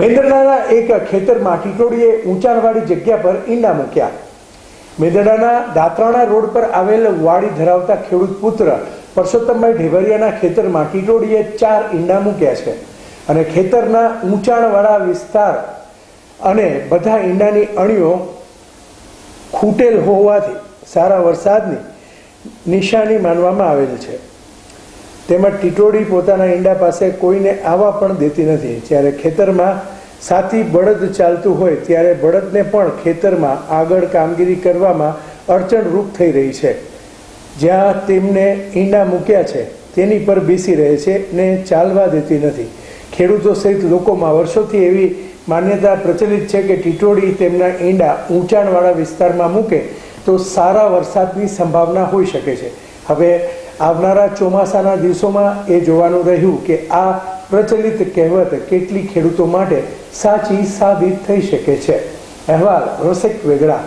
મેંદરડાના એક ખેતરમાં ટીટોડીએ ઊંચાણવાળી જગ્યા પર ઈંડા મૂક્યા. મેંદરડાના દાંતરાણા રોડ પર આવેલ વાડી ધરાવતા ખેડૂત પુત્ર પરસોત્તમભાઈ ઢેબરિયાના ખેતરમાં ટીટોડીએ ચાર ઈંડા મૂક્યા છે અને ખેતરના ઊંચાણવાળા વિસ્તાર અને બધા ઈંડાની અણીઓ ખૂટેલ હોવાથી સારા વરસાદની નિશાની માનવામાં આવેલ છે. તેમજ ટીટોડી પોતાના ઈંડા પાસે કોઈને આવવા પણ દેતી નથી. જ્યારે ખેતરમાં સાથી બળદ ચાલતું હોય, ત્યારે બળદને પણ ખેતરમાં આગળ કામગીરી કરવામાં અડચણરૂપ થઈ રહી છે. જ્યાં તેમને ઈંડા મૂક્યા છે, તેની પર બેસી રહે છે ને ચાલવા દેતી નથી. ખેડૂતો સહિત લોકોમાં વર્ષોથી એવી માન્યતા પ્રચલિત છે કે ટીટોડી તેમના ઈંડા ઊંચાણવાળા વિસ્તારમાં મૂકે તો સારા વરસાદની સંભાવના હોઈ શકે છે. હવે આવનારા ચોમાસાના દિવસોમાં એ જોવાનું રહ્યું કે આ પ્રચલિત કહેવત કેટલી ખેડૂતો માટે સાચી સાબિત થઈ શકે છે. અહેવાલ રોસેક વેગડા.